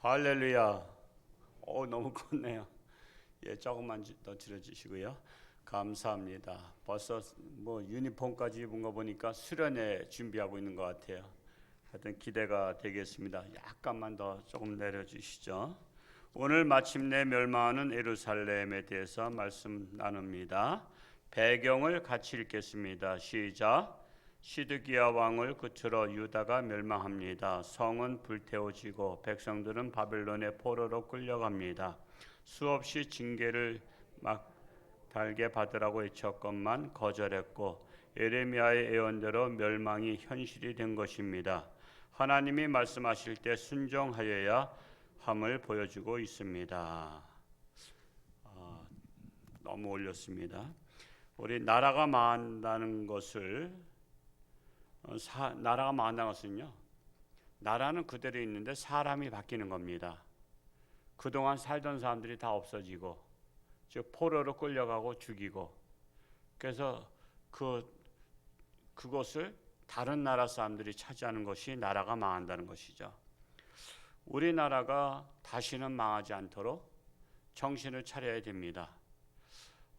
할렐루야. 오 너무 컸네요. 예, 조금만 지- 더 들어주시고요. 감사합니다. 벌써 뭐 유니폼까지 입은 거 보니까 수련회 준비하고 있는 것 같아요. 하여튼 기대가 되겠습니다. 약간만 더 조금 내려주시죠. 오늘 마침내 멸망하는 예루살렘에 대해서 말씀 나눕니다. 배경을 같이 읽겠습니다. 시작. 시드기야 왕을 끝으로 유다가 멸망합니다. 성은 불태워지고 백성들은 바벨론의 포로로 끌려갑니다. 수없이 징계를 막 달게 받으라고 외쳤건만 거절했고 에레미야의 예언대로 멸망이 현실이 된 것입니다. 하나님이 말씀하실 때 순종하여야 함을 보여주고 있습니다. 아, 너무 올렸습니다. 우리 나라가 망한다는 것을 어, 사, 나라가 것은요. 나라는 그대로 있는데 사람이 바뀌는 겁니다. 그동안 살던 사람들이 다 없어지고 즉 포로로 끌려가고 죽이고 그래서 그 그것을 다른 나라 사람들이 차지하는 것이 나라가 망한다는 것이죠. 우리나라가 다시는 망하지 않도록 정신을 차려야 됩니다.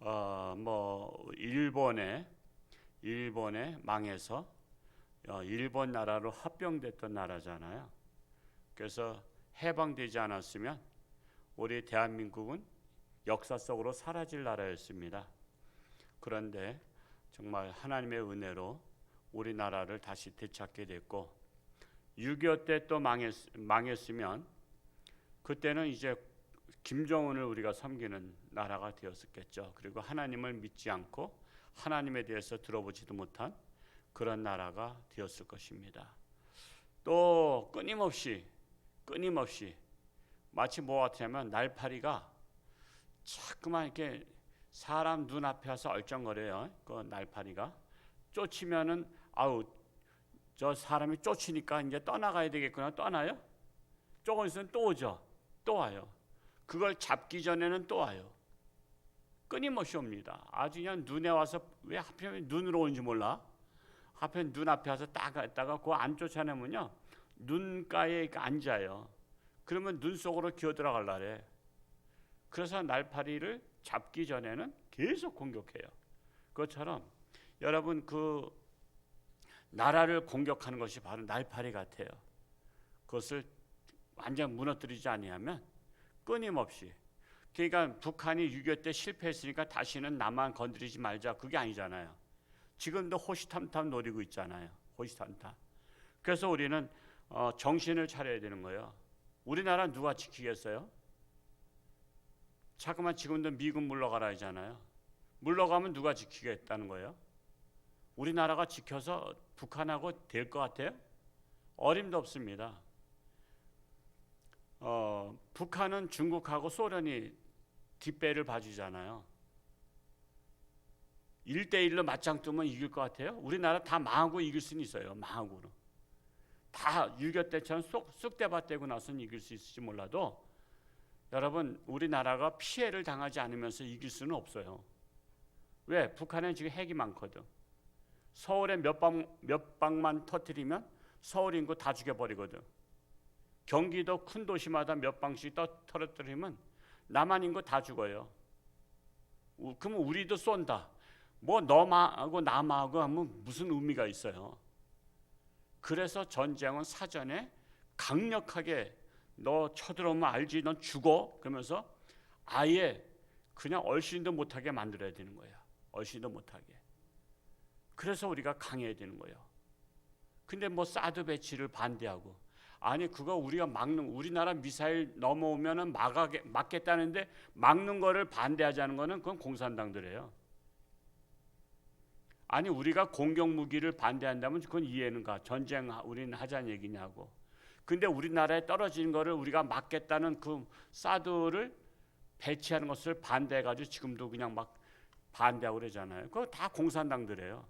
어, 뭐 일본에 일본에 망해서 어, 일본 나라로 합병됐던 나라잖아요. 그래서 해방되지 않았으면 우리 대한민국은 역사 속으로 사라질 나라였습니다. 그런데 정말 하나님의 은혜로 우리나라를 다시 되찾게 됐고 6.25 때 또 망했, 망했으면 그때는 이제 김정은을 우리가 섬기는 나라가 되었었겠죠. 그리고 하나님을 믿지 않고 하나님에 대해서 들어보지도 못한 그런 나라가 되었을 것입니다. 또 끊임없이 끊임없이 마치 뭐 같으냐면 날파리가 자꾸만 이렇게 사람 눈앞에 와서 얼쩡거려요. 그 날파리가 쫓으면은 아우 저 사람이 쫓으니까 이제 떠나가야 되겠구나 떠나요. 조금 있으면 또 오죠. 또 와요. 그걸 잡기 전에는 또 와요. 끊임없이 옵니다. 아주 그냥 눈에 와서 왜 하필 눈으로 오는지 몰라. 하필 눈앞에 와서 딱 갔다가 그 안 쫓아내면요. 눈가에 앉아요. 그러면 눈 속으로 기어 들어갈라래. 그래서 날파리를 잡기 전에는 계속 공격해요. 그것처럼 여러분 그 나라를 공격하는 것이 바로 날파리 같아요. 그것을 완전 무너뜨리지 아니하면 끊임없이 그러니까 북한이 6.25 때 실패했으니까 다시는 남한 건드리지 말자 그게 아니잖아요. 지금도 호시탐탐 노리고 있잖아요. 호시탐탐. 그래서 우리는 어, 정신을 차려야 되는 거예요. 우리나라 누가 지키겠어요? 자꾸만 지금도 미군 물러가라 하잖아요. 물러가면 누가 지키겠다는 거예요? 우리나라가 지켜서 북한하고 될 것 같아요? 어림도 없습니다. 어, 북한은 중국하고 소련이 뒷배를 봐주잖아요. 1대1로 맞짱 뜨면 이길 것 같아요? 우리나라 다 망하고 이길 수는 있어요. 망하고는. 다6.25 때처럼 쏙, 쑥대밭 고 나서는 이길 수 있을지 몰라도 여러분 우리나라가 피해를 당하지 않으면서 이길 수는 없어요. 왜? 북한은 지금 핵이 많거든. 서울에 몇 방 몇 방만 터트리면 서울 인구 다 죽여버리거든. 경기도 큰 도시마다 몇 방씩 떠 터뜨리면 남한 인구 다 죽어요. 우- 그러면 우리도 쏜다. 뭐 너하고 남하고 하면 무슨 의미가 있어요? 그래서 전쟁은 사전에 강력하게 너 쳐들어오면 알지 넌 죽어 그러면서 아예 그냥 얼씬도 못하게 만들어야 되는 거야 얼씬도 못하게. 그래서 우리가 강해야 되는 거예요. 근데 뭐 사드 배치를 반대하고 아니 그거 우리가 막는 우리나라 미사일 넘어오면은 막아게 막겠다는데 막는 거를 반대하자는 거는 그건 공산당들이에요 아니 우리가 공격 무기를 반대한다면 그건 이해는 가 전쟁 우리는 하자는 얘기냐고 근데 우리나라에 떨어지는 거를 우리가 막겠다는 그 사드를 배치하는 것을 반대해 가지고 지금도 그냥 막 반대하고 그러잖아요. 그거 다 공산당들이에요.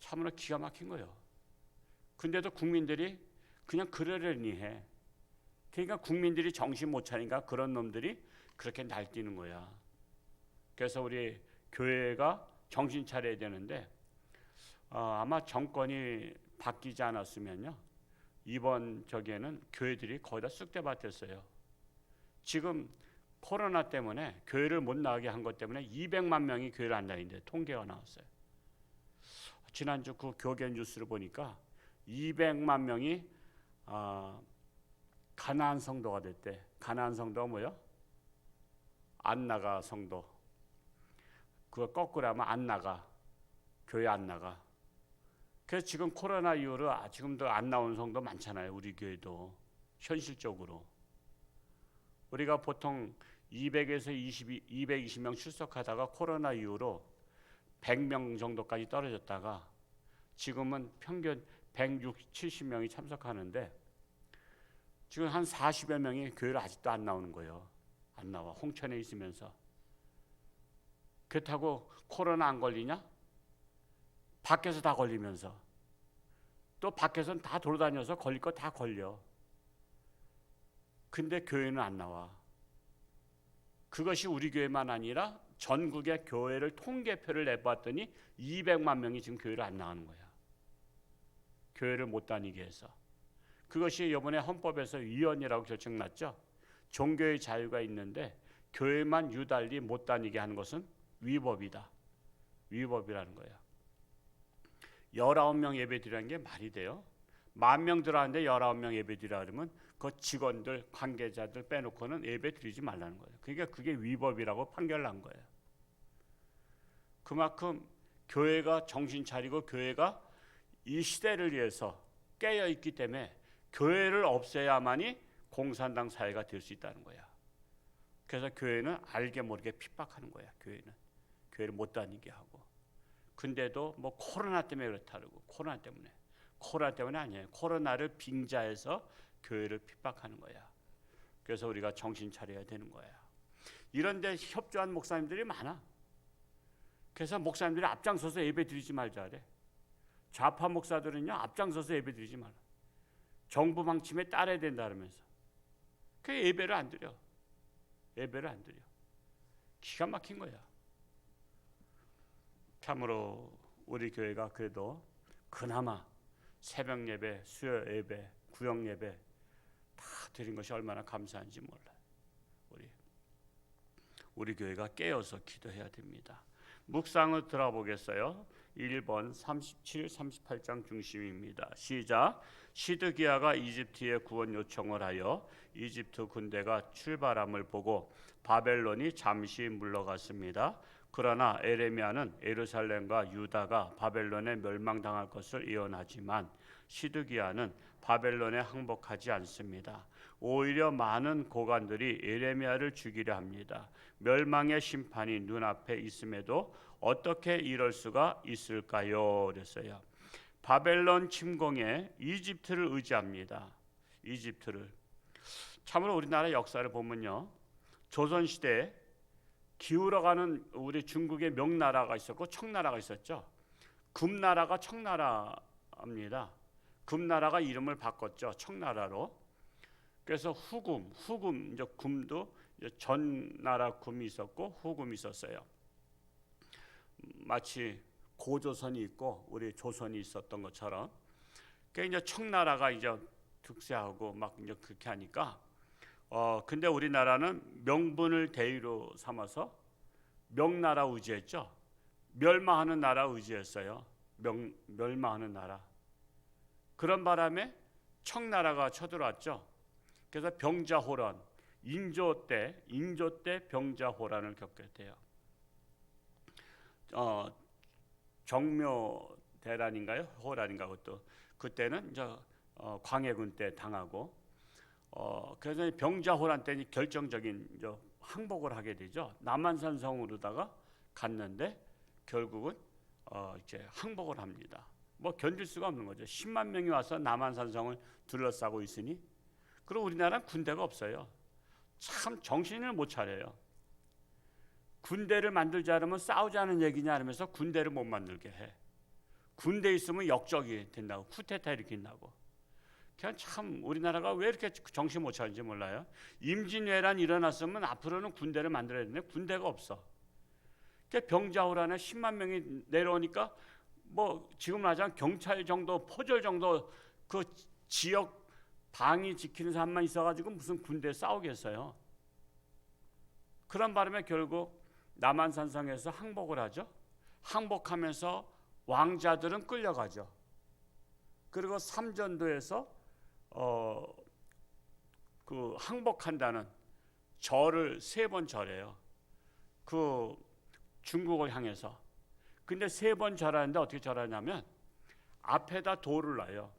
참으로 기가 막힌 거예요. 근데도 국민들이 그냥 그러려니 해. 그러니까 국민들이 정신 못 차니까 그런 놈들이 그렇게 날뛰는 거야. 그래서 우리 교회가 정신 차려야 되는데 어, 아마 정권이 바뀌지 않았으면요. 이번 저기에는 교회들이 거의 다 쑥대밭 됐어요. 지금 코로나 때문에 교회를 못 나가게 한 것 때문에 200만 명이 교회를 안 다니는데 통계가 나왔어요. 지난주 그 교계 뉴스를 보니까 200만 명이 아, 가나안 성도가 됐대. 가나안 성도가 뭐요? 안 나가 성도. 그거 거꾸로 하면 안 나가. 교회 안 나가. 그래서 지금 코로나 이후로 아, 지금도 안 나오는 성도 많잖아요. 우리 교회도 현실적으로 우리가 보통 200에서 22, 220명 출석하다가 코로나 이후로 100명 정도까지 떨어졌다가 지금은 평균 160, 70명이 참석하는데 지금 한 40여 명이 교회를 아직도 안 나오는 거예요. 안 나와. 홍천에 있으면서. 그렇다고 코로나 안 걸리냐? 밖에서 다 걸리면서 또 밖에서는 다 돌아다녀서 걸릴 거 다 걸려. 근데 교회는 안 나와. 그것이 우리 교회만 아니라 전국의 교회를 통계표를 내봤더니 200만 명이 지금 교회를 안 나가는 거야. 교회를 못 다니게 해서. 그것이 이번에 헌법에서 위헌이라고 결정났죠. 종교의 자유가 있는데 교회만 유달리 못 다니게 하는 것은 위법이다. 위법이라는 거야. 19명 예배 드리라는 게 말이 돼요? 만 명 들어왔는데 19명 예배 드리라 그러면 그 직원들, 관계자들 빼놓고는 예배 드리지 말라는 거예요. 그러니까 그게 위법이라고 판결난 거예요. 그만큼 교회가 정신 차리고 교회가 이 시대를 위해서 깨어 있기 때문에 교회를 없애야만이 공산당 사회가 될 수 있다는 거야. 그래서 교회는 알게 모르게 핍박하는 거야. 교회는 교회를 못 다니게 하고. 근데도 뭐 코로나 때문에 그렇다 그러고 코로나 때문에 코로나 때문에 아니에요. 코로나를 빙자해서 교회를 핍박하는 거야. 그래서 우리가 정신 차려야 되는 거야. 이런데 협조한 목사님들이 많아. 그래서 목사님들이 앞장서서 예배 드리지 말자 그래. 좌파 목사들은요 앞장서서 예배 드리지 말라. 정부 방침에 따라야 된다 그러면서 그 예배를 안 드려. 예배를 안 드려. 기가 막힌 거야. 참으로 우리 교회가 그래도 그나마 새벽 예배, 수요 예배, 구역 예배 다 드린 것이 얼마나 감사한지 몰라요. 우리 우리 교회가 깨어서 기도해야 됩니다. 묵상을 들어보겠어요. 1번 37, 38장 중심입니다. 시작. 시드기야가 이집트에 구원 요청을 하여 이집트 군대가 출발함을 보고 바벨론이 잠시 물러갔습니다. 그러나 에레미야는 예루살렘과 유다가 바벨론에 멸망당할 것을 예언하지만 시드기야는 바벨론에 항복하지 않습니다. 오히려 많은 고관들이 에레미야를 죽이려 합니다. 멸망의 심판이 눈앞에 있음에도 어떻게 이럴 수가 있을까요? 그랬어요. 바벨론 침공에 이집트를 의지합니다. 이집트를. 참으로 우리나라 역사를 보면요. 조선 시대에 기울어가는 우리 중국의 명나라가 있었고 청나라가 있었죠. 금나라가 청나라입니다. 금나라가 이름을 바꿨죠. 청나라로. 그래서 후금, 후금 이제 금도 이제 전나라 금이 있었고 후금이 있었어요. 마치 고조선이 있고 우리 조선이 있었던 것처럼. 그 이제 청나라가 이제 득세하고 막 이제 그렇게 하니까 어 근데 우리나라는 명분을 대의로 삼아서 명나라 의지했죠. 멸망하는 나라 의지했어요. 명, 멸망하는 나라. 그런 바람에 청나라가 쳐들어왔죠. 그래서 병자호란, 인조 때 인조 때 병자호란을 겪게 돼요. 어, 정묘 대란인가요? 호란인가 그것도 그때는 이제 어, 광해군 때 당하고 어, 그래서 병자호란 때 결정적인 이제 항복을 하게 되죠. 남한산 성으로다가 갔는데 결국은 어, 이제 항복을 합니다. 뭐 견딜 수가 없는 거죠. 10만 명이 와서 남한산 성을 둘러싸고 있으니 그리고 우리나라는 군대가 없어요. 참 정신을 못 차려요. 군대를 만들자 하면 싸우자는 얘기냐 하면서 군대를 못 만들게 해. 군대 있으면 역적이 된다고 쿠데타 일으킨다고. 그냥 참 우리나라가 왜 이렇게 정신 못 차리는지 몰라요. 임진왜란 일어났으면 앞으로는 군대를 만들어야 되는데 군대가 없어. 그러니까 병자호란에 10만 명이 내려오니까 뭐 지금 하자면 경찰 정도 포졸 정도 그 지역 방위 지키는 사람만 있어가지고 무슨 군대 싸우겠어요. 그런 바람에 결국 남한산성에서 항복을 하죠. 항복하면서 왕자들은 끌려가죠. 그리고 삼전도에서 어, 그 항복한다는 절을 세 번 절해요. 그 중국을 향해서. 근데 세 번 절하는데 어떻게 절하냐면 앞에다 돌을 놔요.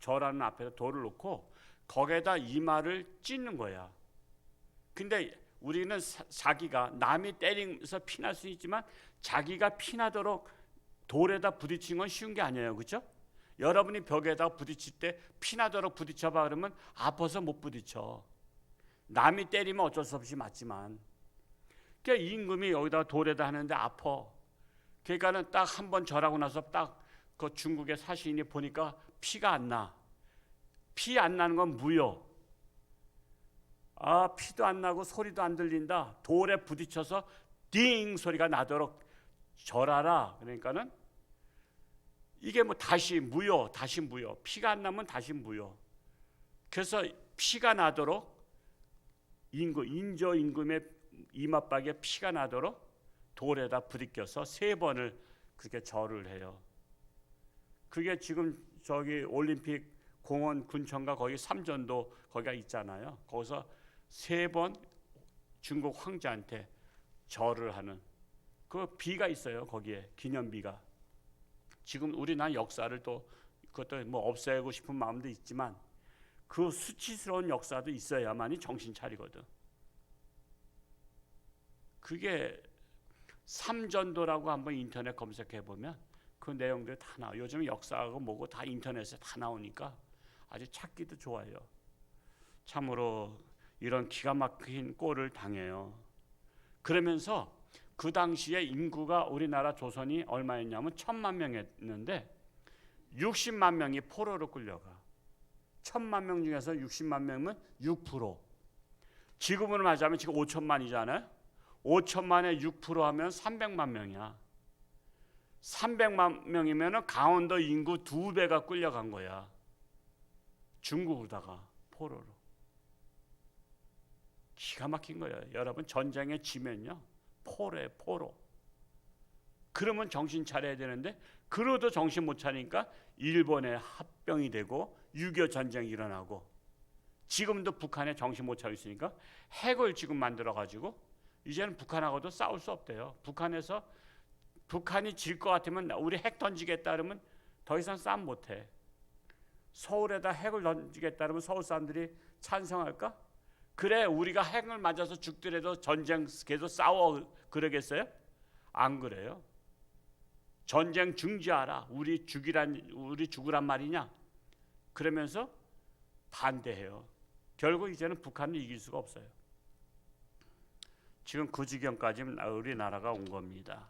절하는 앞에다 돌을 놓고 거기에다 이마를 찢는 거야. 근데 우리는 사, 자기가 남이 때리면서 피날 수 있지만 자기가 피나도록 돌에다 부딪힌 건 쉬운 게 아니에요. 그렇죠? 여러분이 벽에다 부딪힐 때 피나도록 부딪혀봐 그러면 아파서 못 부딪혀. 남이 때리면 어쩔 수 없이 맞지만. 그러니까 임금이 여기다 돌에다 하는데 아파. 그러니까는 딱 한 번 절하고 나서 딱 그 중국의 사시인이 보니까 피가 안 나. 피 안 나는 건 무효. 아 피도 안 나고 소리도 안 들린다. 돌에 부딪혀서 띵 소리가 나도록 절하라. 그러니까는 이게 뭐 다시 무효, 다시 무효. 피가 안 나면 다시 무효. 그래서 피가 나도록 임금 인조 임금의 이마박에 피가 나도록 돌에다 부딪혀서 세 번을 그렇게 절을 해요. 그게 지금 저기 올림픽 공원 근처인가 거기 삼전도 거기가 있잖아요. 거기서 세 번 중국 황제한테 절을 하는 그 비가 있어요. 거기에 기념비가. 지금 우리나라 역사를 또 그것도 뭐 없애고 싶은 마음도 있지만 그 수치스러운 역사도 있어야만이 정신 차리거든. 그게 삼전도라고 한번 인터넷 검색해 보면 그 내용들 다 나와. 요즘 역사하고 뭐고 다 인터넷에 다 나오니까 아주 찾기도 좋아요. 참으로 이런 기가 막힌 꼴을 당해요. 그러면서 그 당시에 인구가 우리나라 조선이 얼마였냐면 천만 명이었는데 60만 명이 포로로 끌려가. 천만 명 중에서 60만 명은 6%. 지금으로 말하자면 지금 5천만이잖아요. 5천만에 6% 하면 300만 명이야. 300만 명이면 강원도 인구 두 배가 끌려간 거야. 중국으로다가 포로로. 기가 막힌 거예요. 여러분 전쟁에 지면요. 포로에 포로. 그러면 정신 차려야 되는데 그러도 정신 못 차리니까 일본에 합병이 되고 6.25 전쟁이 일어나고 지금도 북한에 정신 못 차리고 있으니까 핵을 지금 만들어 가지고 이제는 북한하고도 싸울 수 없대요. 북한에서 북한이 질 것 같으면 우리 핵 던지겠다 그러면 더 이상 싸움 못 해. 서울에다 핵을 던지겠다 그러면 서울 사람들이 찬성할까? 그래 우리가 핵을 맞아서 죽더라도 전쟁 계속 싸워 그러겠어요? 안 그래요. 전쟁 중지하라. 우리 죽이란 우리 죽으란 말이냐? 그러면서 반대해요. 결국 이제는 북한은 이길 수가 없어요. 지금 그 지경까지 우리나라가 온 겁니다.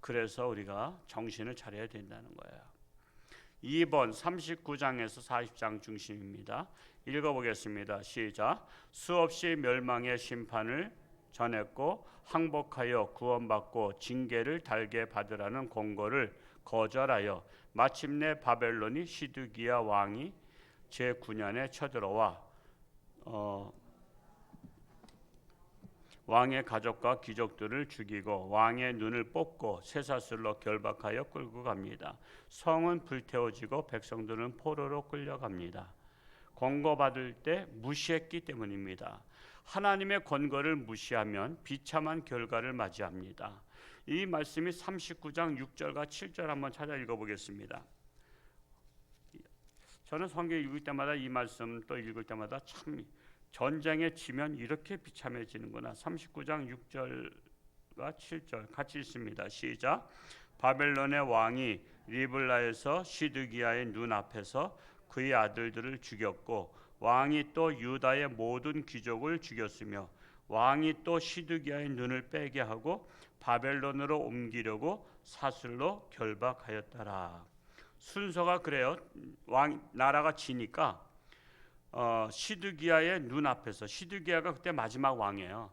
그래서 우리가 정신을 차려야 된다는 거예요. 2번 39장에서 40장 중심입니다. 읽어보겠습니다. 시작. 수없이 멸망의 심판을 전했고 항복하여 구원받고 징계를 달게 받으라는 공고를 거절하여 마침내 바벨론이 시드기야 왕이 제 9년에 쳐들어와 어, 왕의 가족과 귀족들을 죽이고 왕의 눈을 뽑고 쇠사슬로 결박하여 끌고 갑니다. 성은 불태워지고 백성들은 포로로 끌려갑니다. 권고받을 때 무시했기 때문입니다. 하나님의 권고를 무시하면 비참한 결과를 맞이합니다. 이 말씀이 39장 6절과 7절 한번 찾아 읽어보겠습니다. 저는 성경 읽을 때마다 이 말씀 또 읽을 때마다 참 전쟁에 지면 이렇게 비참해지는구나. 39장 6절과 7절 같이 읽습니다. 시작. 바벨론의 왕이 리블라에서 시드기야의 눈 앞에서 그의 아들들을 죽였고 왕이 또 유다의 모든 귀족을 죽였으며 왕이 또 시드기야의 눈을 빼게 하고 바벨론으로 옮기려고 사슬로 결박하였더라. 순서가 그래요. 왕 나라가 지니까 어, 시드기야의 눈 앞에서 시드기야가 그때 마지막 왕이에요.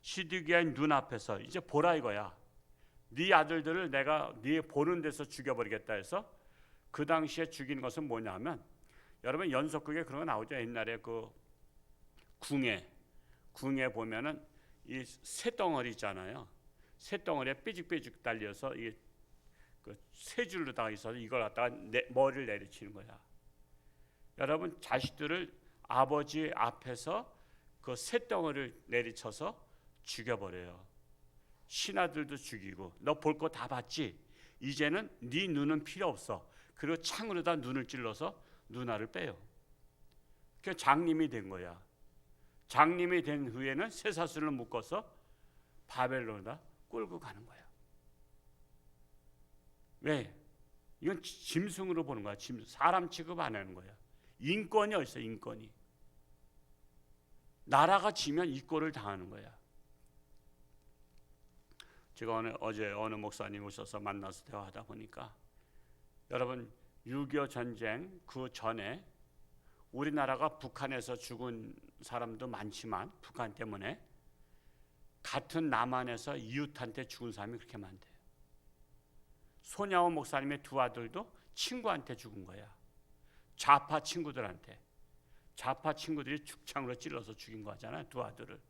시드기야의 눈 앞에서 이제 보라 이거야. 네 아들들을 내가 네 보는 데서 죽여버리겠다 해서 그 당시에 죽인 것은 뭐냐면 여러분 연속극에 그런 거 나오죠. 옛날에 그 궁에 궁에 보면은 이 쇠덩어리 있잖아요. 쇠덩어리에 삐죽삐죽 달려서 이게 그세 줄로다가 있어서 이걸 갖다가 내, 머리를 내리치는 거야. 여러분 자식들을 아버지 앞에서 그 쇠덩어리를 내리쳐서 죽여버려요. 신하들도 죽이고 너 볼 거 다 봤지? 이제는 네 눈은 필요 없어. 그리고 창으로다 눈을 찔러서 눈알을 빼요. 그 장님이 된 거야. 장님이 된 후에는 쇠사슬을 묶어서 바벨론에다 끌고 가는 거야. 왜? 이건 짐승으로 보는 거야. 짐 사람 취급 안 하는 거야. 인권이 어딨어? 인권이. 나라가 지면 이꼴을 당하는 거야. 제가 어느, 어제 어느 목사님 오셔서 만나서 대화하다 보니까 여러분 6.25 전쟁 그 전에 우리나라가 북한에서 죽은 사람도 많지만 북한 때문에 같은 남한에서 이웃한테 죽은 사람이 그렇게 많대요. 소냐원 목사님의 두 아들도 친구한테 죽은 거야. 좌파 친구들한테. 좌파 친구들이 죽창으로 찔러서 죽인 거잖아요. 두 아들을.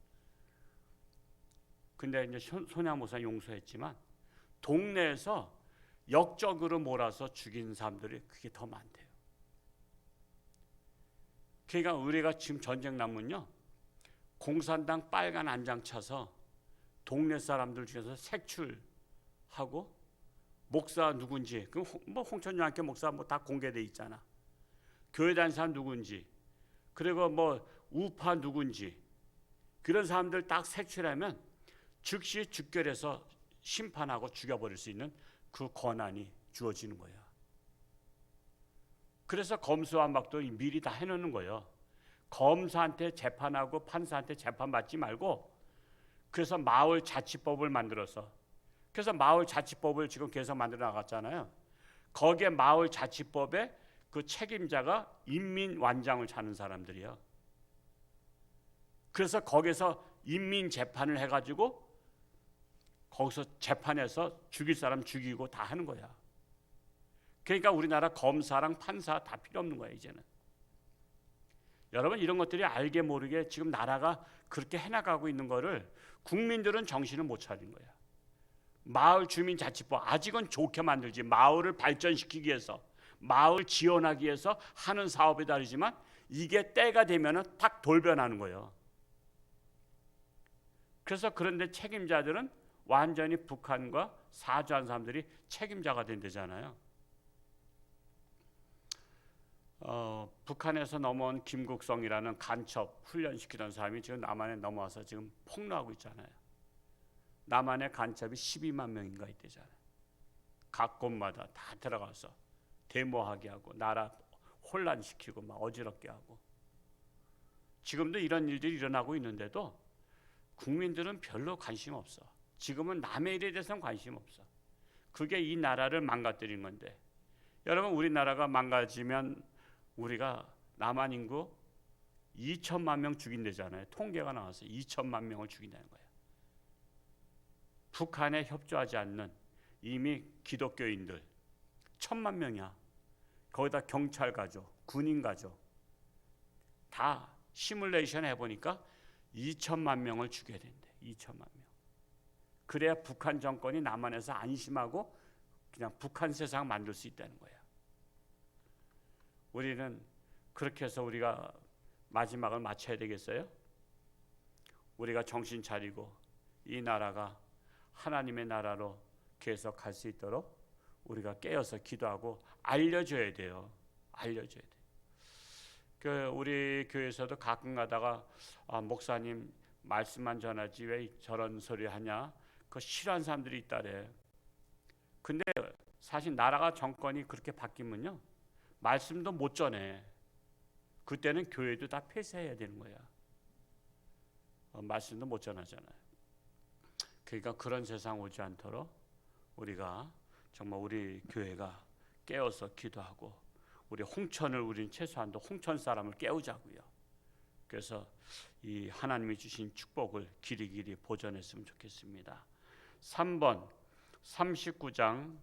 근데 이제 소냐 목사 용서했지만 동네에서 역적으로 몰아서 죽인 사람들이 그게 더 많대요. 그러니까 우리가 지금 전쟁 나면요. 공산당 빨간 안장 차서 동네 사람들 중에서 색출하고 목사 누군지 그럼 뭐 홍천영학교 목사 뭐 다 공개돼 있잖아. 교회 다니는 사람 누군지 그리고 뭐 우파 누군지 그런 사람들 딱 색출하면 즉시 즉결해서 심판하고 죽여버릴 수 있는 그 권한이 주어지는 거야. 그래서 검수와 막도 미리 다 해놓는 거예요. 검사한테 재판하고 판사한테 재판 받지 말고 그래서 마을 자치법을 만들어서 그래서 마을 자치법을 지금 계속 만들어 나갔잖아요. 거기에 마을 자치법에 그 책임자가 인민완장을 찾는 사람들이요. 그래서 거기서 인민 재판을 해가지고 거기서 재판해서 죽일 사람 죽이고 다 하는 거야. 그러니까 우리나라 검사랑 판사 다 필요 없는 거야 이제는. 여러분 이런 것들이 알게 모르게 지금 나라가 그렇게 해나가고 있는 거를 국민들은 정신을 못 차린 거야. 마을 주민 자치법 아직은 좋게 만들지 마을을 발전시키기 위해서 마을 지원하기 위해서 하는 사업에 다르지만 이게 때가 되면은 딱 돌변하는 거예요. 그래서 그런데 책임자들은 완전히 북한과 사주한 사람들이 책임자가 된대잖아요. 어, 북한에서 넘어온 김국성이라는 간첩 훈련시키던 사람이 지금 남한에 넘어와서 지금 폭로하고 있잖아요. 남한의 간첩이 12만 명인가 있대잖아요. 각 곳마다 다 들어가서 데모하게 하고 나라 혼란시키고 막 어지럽게 하고 지금도 이런 일들이 일어나고 있는데도 국민들은 별로 관심 없어. 지금은 남의 일에 대해서는 관심 없어. 그게 이 나라를 망가뜨린 건데 여러분 우리나라가 망가지면 우리가 남한 인구 2천만 명 죽인대잖아요. 통계가 나와서 2천만 명을 죽인다는 거예요. 북한에 협조하지 않는 이미 기독교인들 천만 명이야. 거기다 경찰 가죠, 군인 가죠. 다 시뮬레이션 해보니까 2천만 명을 죽여야 된대. 2천만 명. 그래야 북한 정권이 남한에서 안심하고 그냥 북한 세상 만들 수 있다는 거야. 우리는 그렇게 해서 우리가 마지막을 맞춰야 되겠어요? 우리가 정신 차리고 이 나라가 하나님의 나라로 계속 갈 수 있도록 우리가 깨어서 기도하고 알려줘야 돼요. 알려줘야 돼. 그 우리 교회에서도 가끔 가다가 아, 목사님 말씀만 전하지 왜 저런 소리 하냐? 그 싫어하는 사람들이 있다래. 근데 사실 나라가 정권이 그렇게 바뀌면요. 말씀도 못 전해. 그때는 교회도 다 폐쇄해야 되는 거야. 어, 말씀도 못 전하잖아요. 그러니까 그런 세상 오지 않도록 우리가 정말 우리 교회가 깨어서 기도하고 우리 홍천을 우리는 최소한도 홍천 사람을 깨우자고요. 그래서 이 하나님이 주신 축복을 길이 길이 보존했으면 좋겠습니다. 3번 39장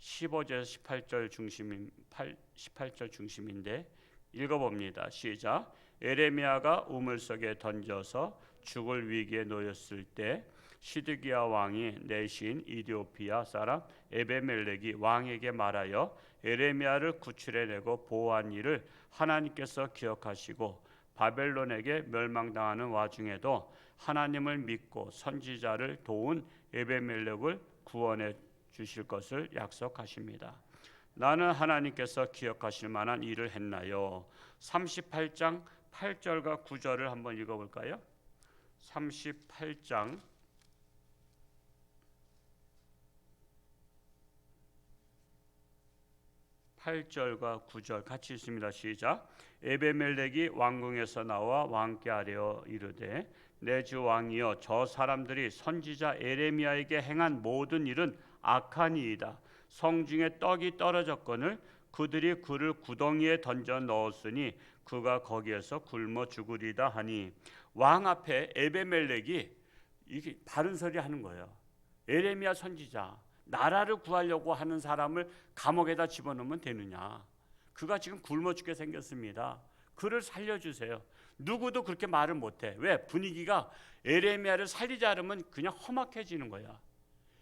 15절 18절 중심인 8, 18절 중심인데 읽어봅니다. 시작. 에레미야가 우물 속에 던져서 죽을 위기에 놓였을 때 시드기야 왕이 내신 이디오피아 사람 에베멜렉이 왕에게 말하여 에레미야를 구출해내고 보호한 일을 하나님께서 기억하시고 바벨론에게 멸망당하는 와중에도 하나님을 믿고 선지자를 도운 에베멜렉을 구원해 주실 것을 약속하십니다. 나는 하나님께서 기억하실 만한 일을 했나요? 38장 8절과 9절을 한번 읽어볼까요? 38장 8절과 9절 같이 읽습니다. 시작. 에베멜렉이 왕궁에서 나와 왕께 아뢰어 이르되 내 주 왕이여 저 사람들이 선지자 에레미야에게 행한 모든 일은 악하니이다. 성중에 떡이 떨어졌거늘 그들이 그를 구덩이에 던져 넣었으니 그가 거기에서 굶어 죽으리다 하니 왕 앞에 에베멜렉이 이게 바른 소리 하는 거예요. 에레미야 선지자 나라를 구하려고 하는 사람을 감옥에다 집어넣으면 되느냐? 그가 지금 굶어 죽게 생겼습니다. 그를 살려주세요. 누구도 그렇게 말을 못해. 왜? 분위기가 에레미야를 살리지 않으면 그냥 험악해지는 거야.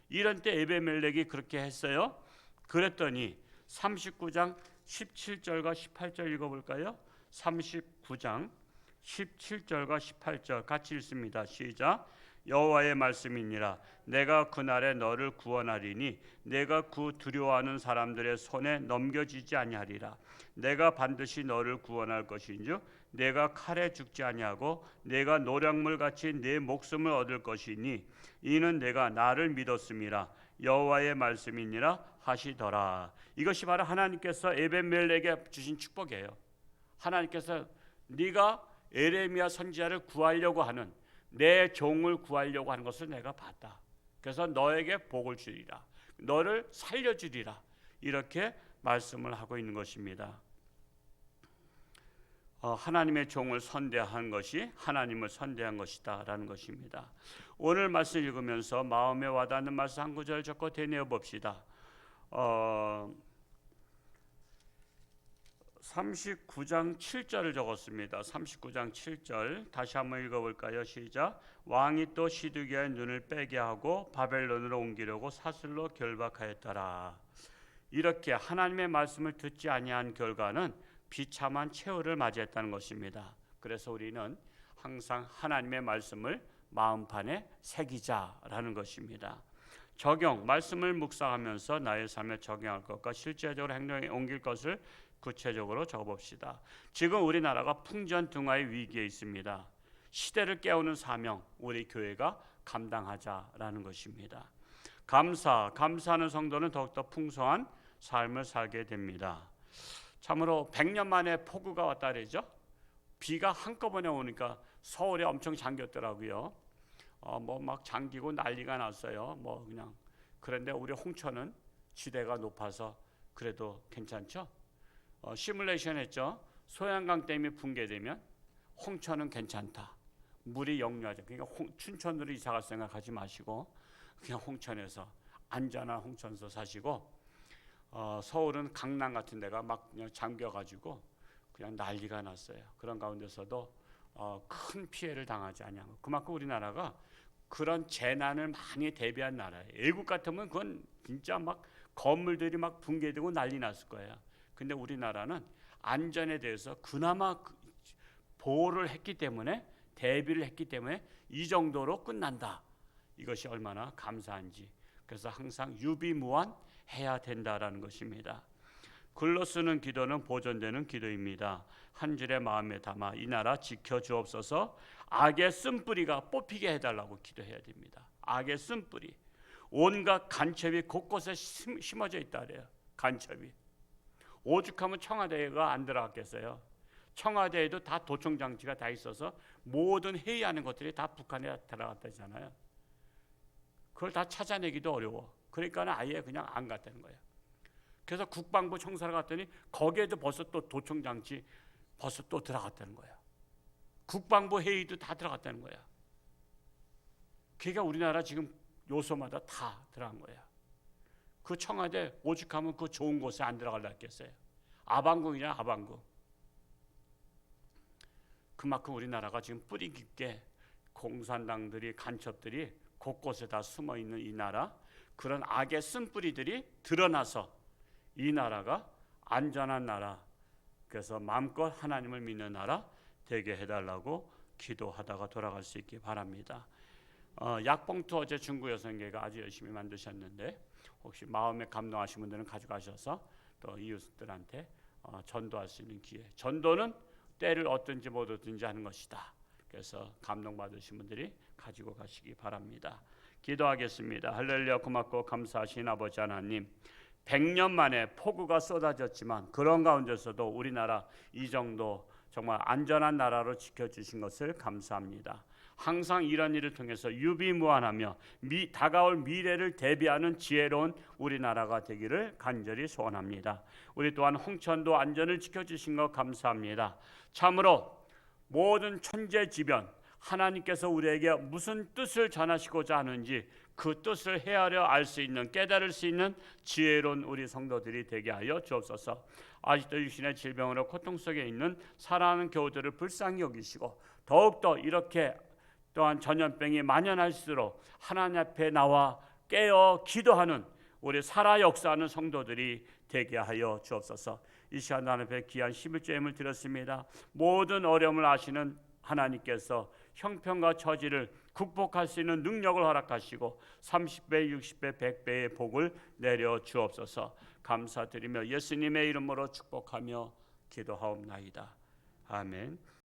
이런 때 에베멜렉이 그렇게 했어요. 그랬더니 39장 17절과 18절 읽어볼까요? 39장 17절과 18절 같이 읽습니다. 시작. 여호와의 말씀이니라. 내가 그날에 너를 구원하리니 내가 그 두려워하는 사람들의 손에 넘겨지지 아니하리라. 내가 반드시 너를 구원할 것인즉 내가 칼에 죽지 아니하고 내가 노량물 같이 내 목숨을 얻을 것이니 이는 내가 나를 믿었음이라. 여호와의 말씀이니라 하시더라. 이것이 바로 하나님께서 에벤멜렉에 주신 축복이에요. 하나님께서 네가 에레미야 선지자를 구하려고 하는 내 종을 구하려고 하는 것을 내가 봤다. 그래서 너에게 복을 주리라. 너를 살려 주리라. 이렇게 말씀을 하고 있는 것입니다. 어, 하나님의 종을 선대한 것이 하나님을 선대한 것이다라는 것입니다. 오늘 말씀 읽으면서 마음에 와닿는 말씀 한 구절 적고 되뇌어 봅시다. 어, 39장 7절을 적었습니다. 39장 7절 다시 한번 읽어볼까요? 시작. 왕이 또 시드기야의 눈을 빼게 하고 바벨론으로 옮기려고 사슬로 결박하였더라. 이렇게 하나님의 말씀을 듣지 아니한 결과는 비참한 최후를 맞이했다는 것입니다. 그래서 우리는 항상 하나님의 말씀을 마음판에 새기자라는 것입니다. 적용 말씀을 묵상하면서 나의 삶에 적용할 것과 실제적으로 행동에 옮길 것을 구체적으로 적어봅시다. 지금 우리나라가 풍전등화의 위기에 있습니다. 시대를 깨우는 사명 우리 교회가 감당하자라는 것입니다. 감사, 감사하는 성도는 더욱더 풍성한 삶을 살게 됩니다. 참으로 100년 만에 폭우가 왔다 그러죠. 비가 한꺼번에 오니까 서울에 엄청 잠겼더라고요. 어, 뭐막 잠기고 난리가 났어요. 뭐 그냥 그런데 우리 홍천은 지대가 높아서 그래도 괜찮죠. 어, 시뮬레이션 했죠. 소양강 댐이 붕괴되면 홍천은 괜찮다. 물이 역류하죠. 그러니까 홍, 춘천으로 이사 갈 생각 하지 마시고 그냥 홍천에서 안전한 홍천서 사시고 어, 서울은 강남 같은 데가 막 그냥 잠겨가지고 그냥 난리가 났어요. 그런 가운데서도 어, 큰 피해를 당하지 아니하고 그만큼 우리나라가 그런 재난을 많이 대비한 나라예요. 외국 같으면 그건 진짜 막 건물들이 막 붕괴되고 난리 났을 거예요. 근데 우리나라는 안전에 대해서 그나마 그 보호를 했기 때문에 대비를 했기 때문에 이 정도로 끝난다. 이것이 얼마나 감사한지. 그래서 항상 유비무한 해야 된다라는 것입니다. 글로 쓰는 기도는 보존되는 기도입니다. 한 줄의 마음에 담아 이 나라 지켜 주옵소서. 악의 쓴뿌리가 뽑히게 해달라고 기도해야 됩니다. 악의 쓴뿌리. 온갖 간첩이 곳곳에 심어져 있다 그래요. 간첩이. 오죽하면 청와대가 안 들어갔겠어요. 청와대에도 다 도청 장치가 다 있어서 모든 회의하는 것들이 다 북한에 들어갔다잖아요. 그걸 다 찾아내기도 어려워. 그러니까 아예 그냥 안 갔다는 거예요. 그래서 국방부 청사를 갔더니 거기에도 벌써 또 도청 장치 벌써 또 들어갔다는 거야. 국방부 회의도 다 들어갔다는 거야. 그러니까 우리나라 지금 요소마다 다 들어간 거야. 그 청와대 오죽하면 그 좋은 곳에 안 들어갈라 했겠어요. 아방궁이냐 아방궁. 그만큼 우리나라가 지금 뿌리 깊게 공산당들이 간첩들이 곳곳에 다 숨어 있는 이 나라 그런 악의 쓴뿌리들이 드러나서 이 나라가 안전한 나라 그래서 마음껏 하나님을 믿는 나라 되게 해달라고 기도하다가 돌아갈 수 있기 바랍니다. 어, 약봉투 어제 중구 여성계가 아주 열심히 만드셨는데 혹시 마음에 감동하신 분들은 가져가셔서 또 이웃들한테 어, 전도할 수 있는 기회. 전도는 때를 얻든지 못 얻든지 하는 것이다. 그래서 감동 받으신 분들이 가지고 가시기 바랍니다. 기도하겠습니다. 할렐루야 고맙고 감사하신 아버지 하나님. 100년 만에 폭우가 쏟아졌지만 그런 가운데서도 우리나라 이 정도 정말 안전한 나라로 지켜주신 것을 감사합니다. 항상 이런 일을 통해서 유비무환하며 미, 다가올 미래를 대비하는 지혜로운 우리나라가 되기를 간절히 소원합니다. 우리 또한 홍천도 안전을 지켜주신 것 감사합니다. 참으로 모든 천재지변 하나님께서 우리에게 무슨 뜻을 전하시고자 하는지 그 뜻을 헤아려 알 수 있는 깨달을 수 있는 지혜로운 우리 성도들이 되게 하여 주옵소서. 아직도 유신의 질병으로 고통 속에 있는 사랑하는 교우들을 불쌍히 여기시고 더욱더 이렇게 또한 전염병이 만연할수록 하나님 앞에 나와 깨어 기도하는 우리 살아 역사하는 성도들이 되게 하여 주옵소서. 이 시간 하나님 앞에 귀한 11조임을 드렸습니다. 모든 어려움을 아시는 하나님께서 형편과 처지를 극복할 수 있는 능력을 허락하시고 30배, 60배, 100배의 복을 내려 주옵소서. 감사드리며 예수님의 이름으로 축복하며 기도하옵나이다. 아멘.